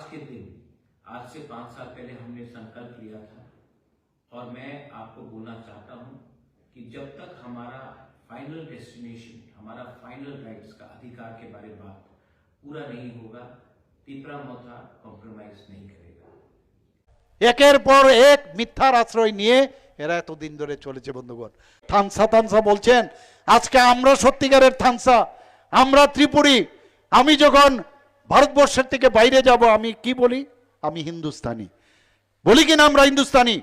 आज के दिन आज से पांच साल पहले हमने संकल्प लिया था और मैं आपको बोलना चाहता हूं कि जब तक हमारा फाइनल डेस्टिनेशन हमारा फाइनल राइट्स का अधिकार के बारे में बात पूरा नहीं होगा तीपरा मोथा कॉम्प्रोमाइज नहीं करेगा একের পর এক মিথ্যার আশ্রয় নিয়ে এরা এতদিন ধরে চলেছে বন্ধুগণ থানসা থানসা বলছেন আজকে আমরা সত্যিকারের থানসা আমরা ত্রিপুরী আমি যখন ভারতবর্ষের থেকে বাইরে যাব, আমি কি বলি? আমি হিন্দুস্তানি। বলি কিনা আমরা হিন্দুস্তানি?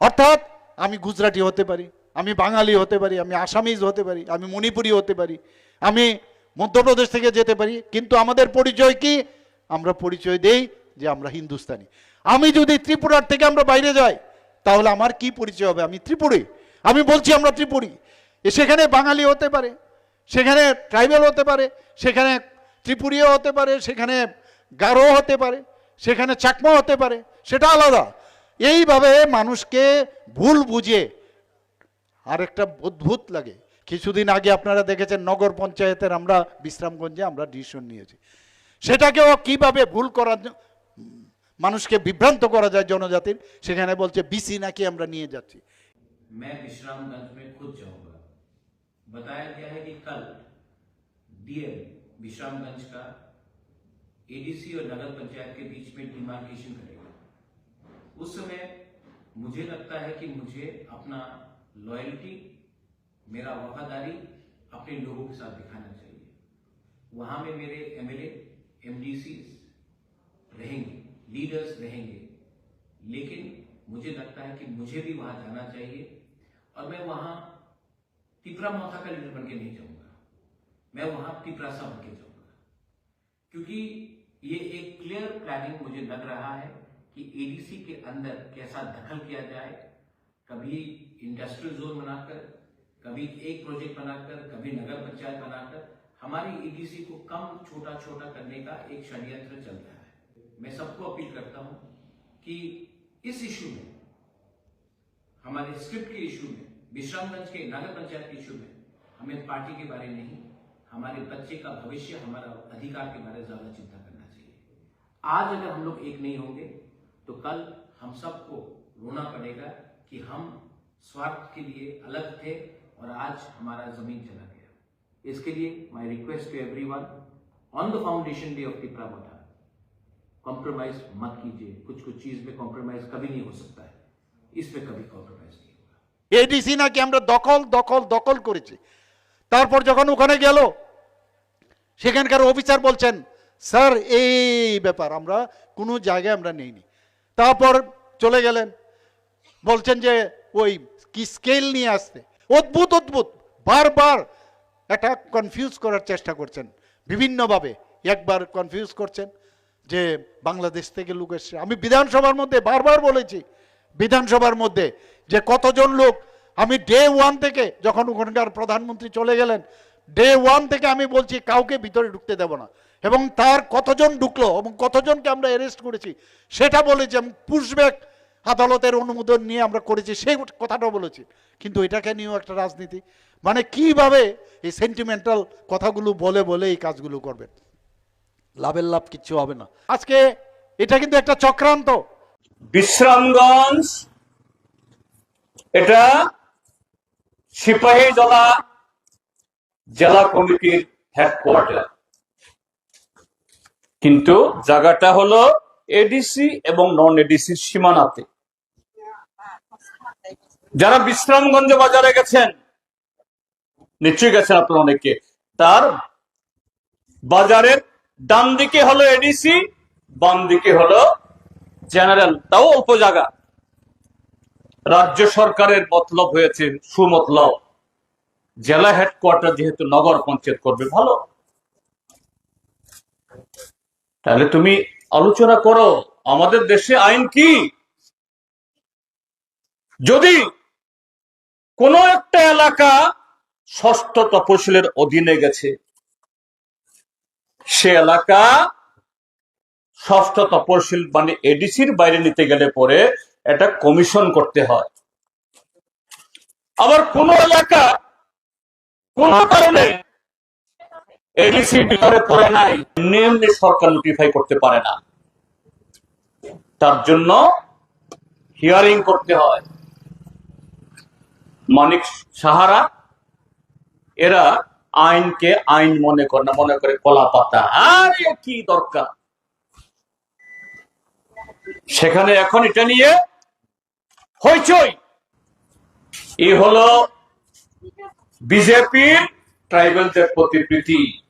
অর্থাৎ আমি গুজরাটি হতে পারি, আমি বাঙালি হতে পারি, আমি আসামিজ হতে পারি, আমি মণিপুরি হতে পারি, আমি মধ্যপ্রদেশ থেকে যেতে পারি, কিন্তু আমাদের পরিচয় কি? আমরা পরিচয় দেই যে আমরা হিন্দুস্তানি। আমি যদি ত্রিপুরার থেকে আমরা বাইরে যাই, তাহলে আমার কি পরিচয় হবে? আমি ত্রিপুরী। আমি বলছি আমরা ত্রিপুরী। সেখানে বাঙালি হতে পারে, সেখানে ট্রাইবেল হতে পারে, সেখানে ত্রিপুরীয় হতে পারে সেখানে গারো হতে পারে সেখানে চাকমা হতে পারে সেটা আলাদা এইভাবে মানুষকে ভুল বুঝে আরেকটা অদ্ভুত লাগে কিছুদিন আগে আপনারা দেখেছেন নগর পঞ্চায়েতের আমরা বিশ্রামগঞ্জে আমরা ডিসিশন নিয়েছি সেটাকেও কিভাবে ভুল করার জ- মানুষকে বিভ্রান্ত করা যায় জনজাতির সেখানে বলছে বিসি নাকি আমরা নিয়ে যাচ্ছি मैं विश्रामगंज में खुद जाऊंगा बताया गया है कि कल डीएम विश्रामगंज का एडीसी और नगर पंचायत के बीच में डिमार्केशन करेगा। उस समय मुझे लगता है कि मुझे अपना लॉयल्टी मेरा वफादारी अपने लोगों के साथ दिखाना चाहिए। वहाँ में मेरे एमएलए एमडीसी रहेंगे लीडर्स रहेंगे। लेकिन मुझे लगता है कि मुझे भी वहाँ जाना चाहिए और मैं वहाँ तिपरा मोथा का लीडर बन के नहीं जाऊँगा। मैं वहाँ तिपरासा बन के जाऊँगा। क्योंकि ये एक क्लियर प्लानिंग मुझे लग रहा है कि एडीसी के अंदर कैसा दखल किया जाए, कभी इंडस्ट्रियल जोन बनाकर, कभी एक प्रोजेक्ट बनाकर, कभी नगर पंचायत बनाकर, हमारी एडीसी को कम छोटा छोटा करने का एक षड्यंत्र चल रहा है। मैं सबको अपील करता हूँ कि इस इशू में, हमारे स्क्रिप्ट के इशू में, विश्रामगंज के नगर पंचायत के इशू में, हमें पार्टी के बारे में नहीं हमारे बच्चे का भविष्य हमारा अधिकार के बारे में ज्यादा चिंता करना चाहिए आज अगर हम लोग एक नहीं होंगे तो कल हम सबको रोना पड़ेगा कि हम स्वार्थ के लिए अलग थे और आज हमारा जमीन चला गया इसके लिए my request to everyone on the foundation day of Tipra Motha compromise मत कीजिए कुछ कुछ चीज में कॉम्प्रोमाइज कभी नहीं हो सकता है इसमें कभी कॉम्प्रोमाइज नहीं होगा এডিসি নাকি আমরা দখল দখল দখল করেছি তারপর যখন ওখানে গেল, সেখানকার অফিসার বলছেন, স্যার, এই ব্যাপার আমরা কোনো জায়গায় আমরা নেইনি। তারপর চলে গেলেন, বলছেন যে, ওই কি স্কেল নিয়ে আসতে অদ্ভুত অদ্ভুত। বারবার এটা কনফিউজ করার চেষ্টা করছেন। বিভিন্নভাবে একবার কনফিউজ করছেন যে, বাংলাদেশ থেকে লোক এসছে। আমি বিধানসভার মধ্যে বারবার বলেছি, বিধানসভার মধ্যে যে কতজন লোক আমি ডে ওয়ান থেকে যখন ওখানকার প্রধানমন্ত্রী চলে গেলেন ডে ওয়ান থেকে আমি বলছি, কাউকে ভিতরে ঢুকতে দেব না। এবং তার কতজন ঢুকলো এবং কতজনকে আমরা অ্যারেস্ট করেছি, সেটা বলেছি এবং পুশব্যাক আদালতের অনুমোদন নিয়ে আমরা করেছি, সেই কথাটা বলেছি। কিন্তু এটাকে নিয়েও একটা রাজনীতি। মানে কীভাবে এই সেন্টিমেন্টাল কথাগুলো বলে বলে এই কাজগুলো করবেন? লাভের লাভ কিচ্ছু হবে না। আজকে এটা কিন্তু একটা চক্রান্ত। বিশ্রামগঞ্জ, এটা সিপাহীজলা জেলা কমিটির হেডকোয়ার্টার কিন্তু জায়গাটা হলো এডিসি এবং নন এডিসি সীমানাতে। যারা বিশ্রামগঞ্জ বাজারে গেছেন, নিশ্চয়ই গেছেন আপনারা অনেকে। তার বাজারের ডান দিকে হলো এডিসি বাম দিকে হলো জেনারেল। তাও অল্প জায়গা। রাজ্য সরকারের মতলব হয়েছে সুমতলব। জেলা হেডকোয়ার্টার যেহেতু নগর পঞ্চায়েত করবে, ভালো। তাহলে তুমি আলোচনা করো, আমাদের দেশে আইন কি? যদি কোন একটা এলাকা ষষ্ঠ তপশিলের অধীনে গেছে, সে এলাকা ষষ্ঠ তপশিল মানে এডিসির বাইরে নিতে গেলে পরে এটা কমিশন করতে হয়। আবার কোন এলাকা কোন কারণে হিয়ারিং করতে হয়। মানিক সাহারা, এরা আইনকে আইন মনে করে না, মনে করে কলা পাতা আরে, কি দরকার? সেখানে এখন এটা নিয়ে হইচই। এই হলো বিজেপির ট্রাইবেলদের প্রতিকৃতি। প্রীতি